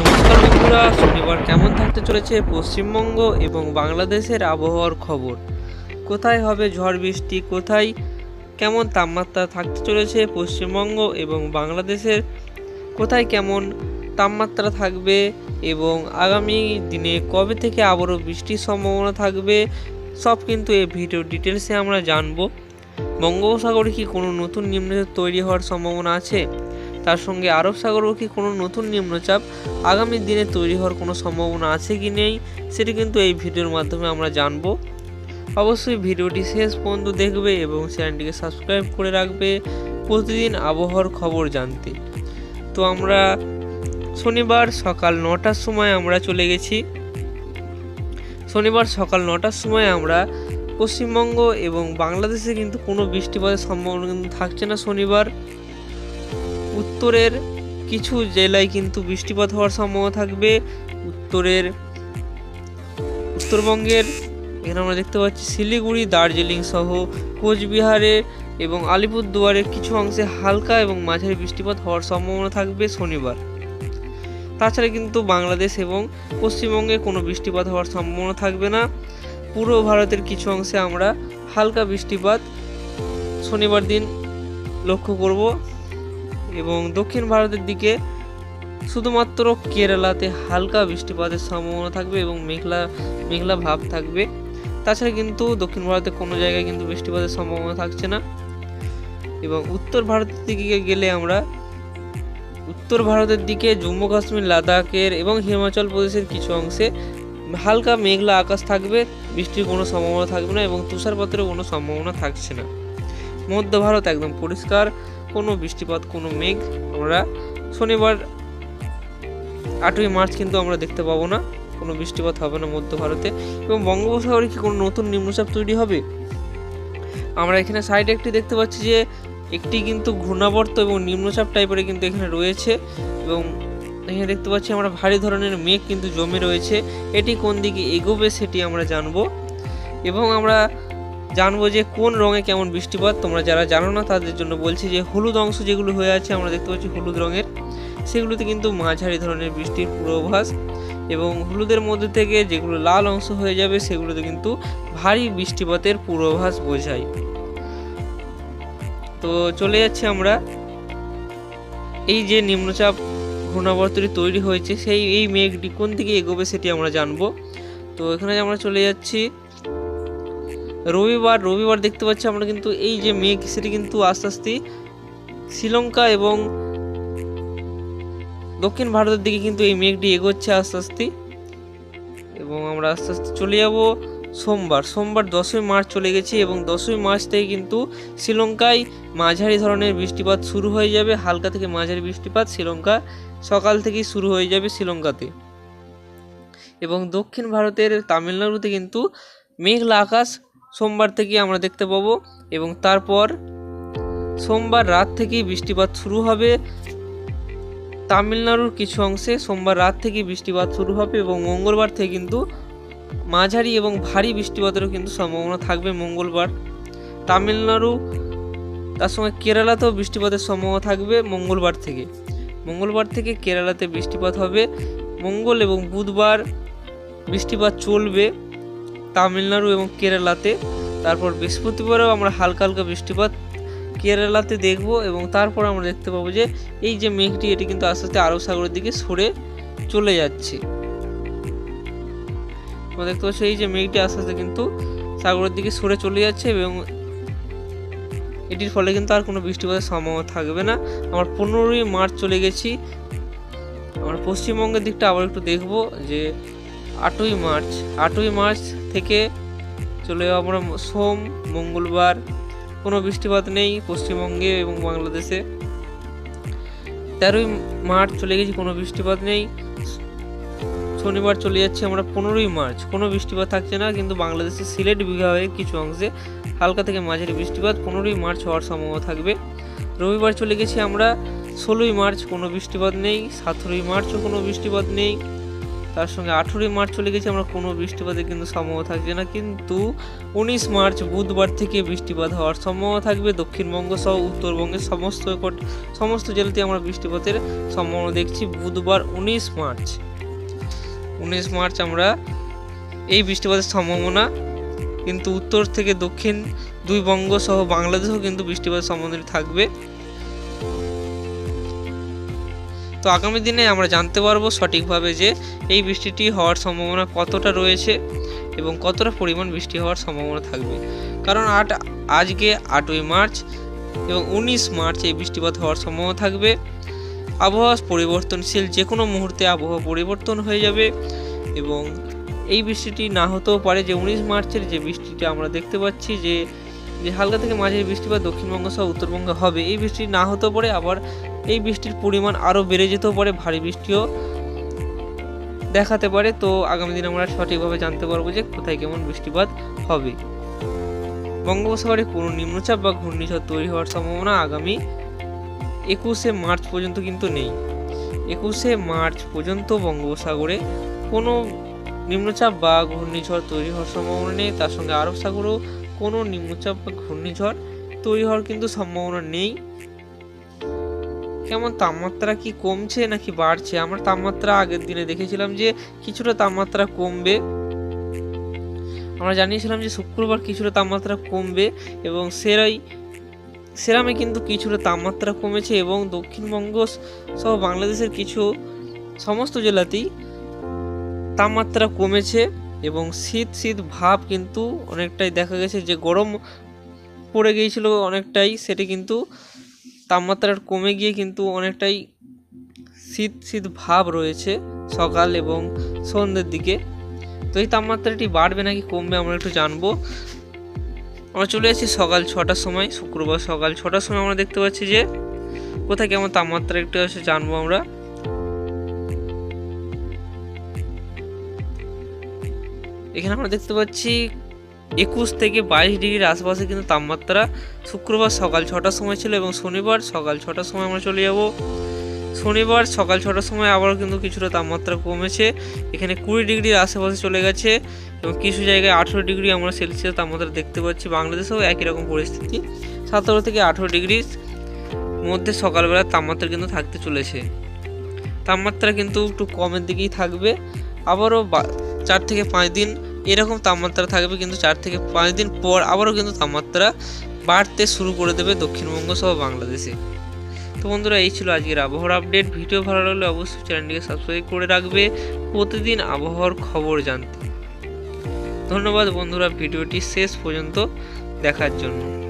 নমস্কার বন্ধুরা, শনিবার কেমন থাকতে চলেছে পশ্চিমবঙ্গ এবং বাংলাদেশের আবহাওয়ার খবর? কোথায় হবে ঝড় বৃষ্টি? কোথায় কেমন তাপমাত্রা থাকতে চলেছে পশ্চিমবঙ্গ এবং বাংলাদেশের? কোথায় কেমন তাপমাত্রা থাকবে এবং আগামী দিনে কবে থেকে আবারও বৃষ্টির সম্ভাবনা থাকবে? সব কিন্তু এই ভিডিও ডিটেলসে আমরা জানব। বঙ্গোপসাগরে কি কোনো নতুন নিম্নচাপ তৈরি হওয়ার সম্ভাবনা আছে? তার সঙ্গে আরব সাগরেও কি কোনো নতুন নিম্নচাপ? আগামী দিনে তৈরি হওয়ার কোনো সম্ভাবনা আছে কি নেই? সেটি কিন্তু এই ভিডিওর মাধ্যমে আমরা জানব। অবশ্যই ভিডিওটি শেষ পর্যন্ত দেখবে এবং চ্যানেলটিকে সাবস্ক্রাইব করে রাখবে। প্রতিদিন আবহাওয়ার খবর জানতে। তো আমরা শনিবার সকাল নটার সময় আমরা চলে গেছি। শনিবার সকাল নটার সময় আমরা পশ্চিমবঙ্গ এবং বাংলাদেশে কিন্তু কোনো বৃষ্টিপাতের সম্ভাবনা কিন্তু থাকছে না শনিবার। উত্তরের কিছু জেলায় কিন্তু বৃষ্টিপাত হওয়ার সম্ভাবনা থাকবে। উত্তরের, উত্তরবঙ্গের, এখানে আমরা দেখতে পাচ্ছি শিলিগুড়ি, দার্জিলিং সহ কোচবিহারে এবং আলিপুরদুয়ারের কিছু অংশে হালকা এবং মাঝারি বৃষ্টিপাত হওয়ার সম্ভাবনা থাকবে শনিবার। তাছাড়া কিন্তু বাংলাদেশ এবং পশ্চিমবঙ্গে কোনো বৃষ্টিপাত হওয়ার সম্ভাবনা থাকবে না। পূর্ব ভারতের কিছু অংশে আমরা হালকা বৃষ্টিপাত শনিবার দিন লক্ষ্য করব। এবং দক্ষিণ ভারতের দিকে শুধুমাত্র কেরালাতে হালকা বৃষ্টিপাতের সম্ভাবনা থাকবে এবং মেঘলা মেঘলা ভাব থাকবে। তাছাড়া কিন্তু দক্ষিণ ভারতে কোনো জায়গায় কিন্তু বৃষ্টিপাতের সম্ভাবনা থাকছে না। এবং উত্তর ভারতের দিকে গেলে আমরা উত্তর ভারতের দিকে, জম্মু কাশ্মীর, লাদাখের এবং হিমাচল প্রদেশের কিছু অংশে হালকা মেঘলা আকাশ থাকবে, বৃষ্টির কোনো সম্ভাবনা থাকবে না এবং তুষারপাতেরও কোনো সম্ভাবনা থাকছে না। মধ্য ভারত একদম পরিষ্কার কোনো বৃষ্টিপাত, কোনো মেঘ আমরা শনিবার আটই মার্চ কিন্তু আমরা দেখতে পাবো না। কোনো বৃষ্টিপাত হবে না মধ্য ভারতে। এবং বঙ্গোপসাগরে কি কোনো নতুন নিম্নচাপ তৈরি হবে? আমরা এখানে সাইডে একটি দেখতে পাচ্ছি যে একটি কিন্তু ঘূর্ণাবর্ত এবং নিম্নচাপ টাইপের কিন্তু এখানে রয়েছে। এবং এখানে দেখতে পাচ্ছি আমরা ভারী ধরনের মেঘ কিন্তু জমে রয়েছে। এটি কোন দিকে এগোবে সেটি আমরা জানব। এবং আমরা জানব যে কোন রঙে কেমন বৃষ্টিপাত। তোমরা যারা জানো না, তাদের জন্য বলছি যে হলুদ অংশ যেগুলো হয়ে আছে, আমরা দেখতে পাচ্ছি হলুদ রঙের, সেগুলোতে কিন্তু মাঝারি ধরনের বৃষ্টির পূর্বাভাস এবং হলুদের মধ্যে থেকে যেগুলো লাল অংশ হয়ে যাবে, সেগুলোতে কিন্তু ভারী বৃষ্টিপাতের পূর্বাভাস বোঝায়। তো চলে যাচ্ছি আমরা। এই যে নিম্নচাপ ঘূর্ণাবর্তটি তৈরি হয়েছে, সেই এই মেঘটি কোন দিকে এগোবে সেটি আমরা জানব। তো এখানে আমরা চলে যাচ্ছি রবিবার রবিবার দেখতে পাচ্ছি আমরা কিন্তু এই যে মেঘ, সেটি কিন্তু আস্তে আস্তে শ্রীলঙ্কা এবং দক্ষিণ ভারতের দিকে কিন্তু এই মেঘটি এগোচ্ছে আস্তে আস্তে। এবং আমরা আস্তে আস্তে চলে যাব সোমবার। সোমবার দশই মার্চ চলে গেছি এবং দশই মার্চ থেকে কিন্তু শ্রীলঙ্কায় মাঝারি ধরনের বৃষ্টিপাত শুরু হয়ে যাবে। হালকা থেকে মাঝারি বৃষ্টিপাত শ্রীলঙ্কা সকাল থেকেই শুরু হয়ে যাবে শ্রীলঙ্কাতে। এবং দক্ষিণ ভারতের তামিলনাড়ুতে কিন্তু মেঘলা আকাশ সোমবার থেকে আমরা দেখতে পাবো এবং তারপর সোমবার রাত থেকেই বৃষ্টিপাত শুরু হবে। তামিলনাড়ুর কিছু অংশে সোমবার রাত থেকেই বৃষ্টিপাত শুরু হবে এবং মঙ্গলবার থেকে কিন্তু মাঝারি এবং ভারী বৃষ্টিপাতেরও কিন্তু সম্ভাবনা থাকবে মঙ্গলবার। তামিলনাড়ু, তার সঙ্গে কেরালাতেও বৃষ্টিপাতের সম্ভাবনা থাকবে মঙ্গলবার থেকে। মঙ্গলবার থেকে কেরালাতে বৃষ্টিপাত হবে। মঙ্গল এবং বুধবার বৃষ্টিপাত চলবে। তামিলনাড়ু এবং কেরালাতে। তারপর বৃহস্পতিবারেও আমরা হালকা হালকা বৃষ্টিপাত কেরালাতে দেখব এবং তারপর আমরা দেখতে পাবো যে এই যে মেঘটি, এটি কিন্তু আস্তে আস্তে আরব সাগরের দিকে সরে চলে যাচ্ছে। তোমরা দেখতে পাচ্ছ এই যে মেঘটি আস্তে আস্তে কিন্তু সাগরের দিকে সরে চলে যাচ্ছে এবং এটির ফলে কিন্তু আর কোনো বৃষ্টিপাতের সম্ভাবনা থাকবে না। আমরা পনেরোই মার্চ চলে গেছি। আমরা পশ্চিমবঙ্গের দিকটা আবার একটু দেখব যে আটই মার্চ আটই মার্চ থেকে চলে যাব আমরা সোম, মঙ্গলবার, কোনো বৃষ্টিপাত নেই পশ্চিমবঙ্গে এবং বাংলাদেশে। তেরোই মার্চ চলে গেছি, কোনো বৃষ্টিপাত নেই। শনিবার চলে যাচ্ছি আমরা পনেরোই মার্চ, কোনো বৃষ্টিপাত থাকছে না, কিন্তু বাংলাদেশের সিলেট বিভাগের কিছু অংশে হালকা থেকে মাঝারি বৃষ্টিপাত পনেরোই মার্চ হওয়ার সম্ভাবনা থাকবে। রবিবার চলে গেছি আমরা, ষোলোই মার্চ কোনো বৃষ্টিপাত নেই, সতেরোই মার্চও কোনো বৃষ্টিপাত নেই। তার সঙ্গে আঠেরোই মার্চ চলে গেছে, আমরা কোনো বৃষ্টিপাতের কিন্তু সম্ভাবনা থাকছে না। কিন্তু উনিশ মার্চ বুধবার থেকে বৃষ্টিপাত হওয়ার সম্ভাবনা থাকবে। দক্ষিণবঙ্গ সহ উত্তরবঙ্গের সমস্ত সমস্ত জেলাতে আমরা বৃষ্টিপাতের সম্ভাবনা দেখছি বুধবার উনিশ মার্চ। উনিশ মার্চ আমরা এই বৃষ্টিপাতের সম্ভাবনা, কিন্তু উত্তর থেকে দক্ষিণ দুই বঙ্গ সহ বাংলাদেশেও কিন্তু বৃষ্টিপাতের সম্ভাবনা থাকবে। তো আগামী দিনে আমরা জানতে পারব সঠিকভাবে যে এই বৃষ্টিটি হওয়ার সম্ভাবনা কতটা রয়েছে এবং কতটা পরিমাণ বৃষ্টি হওয়ার সম্ভাবনা থাকবে। কারণ আট, আজকে আটই মার্চ এবং উনিশ মার্চ এই বৃষ্টিপাত হওয়ার সম্ভাবনা থাকবে। আবহাওয়া পরিবর্তনশীল যে কোনো মুহূর্তে আবহাওয়া পরিবর্তন হয়ে যাবে এবং এই বৃষ্টিটি না হতেও পারে যে উনিশ মার্চের যে বৃষ্টিটা আমরা দেখতে পাচ্ছি যে যে হালকা থেকে মাঝের বৃষ্টিপাত দক্ষিণবঙ্গ সহ উত্তরবঙ্গে হবে। এই বৃষ্টি না হতেও পারে, আবার এই বৃষ্টির পরিমাণ আরও বেড়ে যেতেও পারে, ভারী বৃষ্টিও দেখাতে পারে। তো আগামী দিনে আমরা সঠিকভাবে জানতে পারব যে কোথায় কেমন বৃষ্টিপাত হবে। বঙ্গোপসাগরে কোনো নিম্নচাপ বা ঘূর্ণিঝড় তৈরি হওয়ার সম্ভাবনা আগামী একুশে মার্চ পর্যন্ত কিন্তু নেই। একুশে মার্চ পর্যন্ত বঙ্গোপসাগরে কোনো নিম্নচাপ বা ঘূর্ণিঝড় তৈরি হওয়ার সম্ভাবনা নেই। তার সঙ্গে আরব সাগরেও কোনো নিম্নচাপ বা ঘূর্ণিঝড় তৈরি হওয়ার কিন্তু সম্ভাবনা নেই। কেমন তাপমাত্রা কি কমছে নাকি বাড়ছে? আমরা তাপমাত্রা আগের দিনে দেখেছিলাম যে কিছুটা তাপমাত্রা কমবে। আমরা জানিয়েছিলাম যে শুক্রবার কিছুটা তাপমাত্রা কমবে এবং সেরাই সেরামে কিন্তু কিছুটা তাপমাত্রা কমেছে এবং দক্ষিণবঙ্গ সহ বাংলাদেশের কিছু সমস্ত জেলাতেই তাপমাত্রা কমেছে এবং শীত শীত ভাব কিন্তু অনেকটাই দেখা গেছে। যে গরম পড়ে গিয়েছিল অনেকটাই, সেটি কিন্তু তাপমাত্রা কমে গিয়ে কিন্তু অনেকটাই শীত শীত ভাব রয়েছে সকাল এবং সন্ধ্যের দিকে। তো এই তাপমাত্রাটি বাড়বে নাকি কমবে আমরা একটু জানব। আমরা চলে আসছি সকাল ছটার সময়, শুক্রবার সকাল ছটার সময় আমরা দেখতে পাচ্ছি যে কোথায় কেমন তাপমাত্রা একটু এসে জানব আমরা। এখানে আমরা দেখতে পাচ্ছি একুশ থেকে বাইশ ডিগ্রির আশেপাশে কিন্তু তাপমাত্রা শুক্রবার সকাল ছটার সময় ছিল এবং শনিবার সকাল ছটার সময় আমরা চলে যাব। শনিবার সকাল ছটার সময় আবারও কিন্তু কিছুটা তাপমাত্রা কমেছে। এখানে কুড়ি ডিগ্রির আশেপাশে চলে গেছে এবং কিছু জায়গায় আঠেরো ডিগ্রি আমরা সেলসিয়াস তাপমাত্রা দেখতে পাচ্ছি। বাংলাদেশেও একই রকম পরিস্থিতি, সতেরো থেকে আঠেরো ডিগ্রির মধ্যে সকালবেলা তাপমাত্রা কিন্তু থাকতে চলেছে। তাপমাত্রা কিন্তু একটু কমের দিকেই থাকবে। আবারও চার থেকে পাঁচ দিন এরকম তাপমাত্রা থাকবে কিন্তু চার থেকে পাঁচ দিন পর আবারও কিন্তু তাপমাত্রা বাড়তে শুরু করে দেবে দক্ষিণবঙ্গ সহ বাংলাদেশে। তো বন্ধুরা, এই ছিল আজকের আবহাওয়ার আপডেট। ভিডিও ভালো লাগলে অবশ্যই চ্যানেলটিকে সাবস্ক্রাইব করে রাখবে। প্রতিদিন আবহাওয়ার খবর জানতে। ধন্যবাদ বন্ধুরা, ভিডিওটি শেষ পর্যন্ত দেখার জন্য।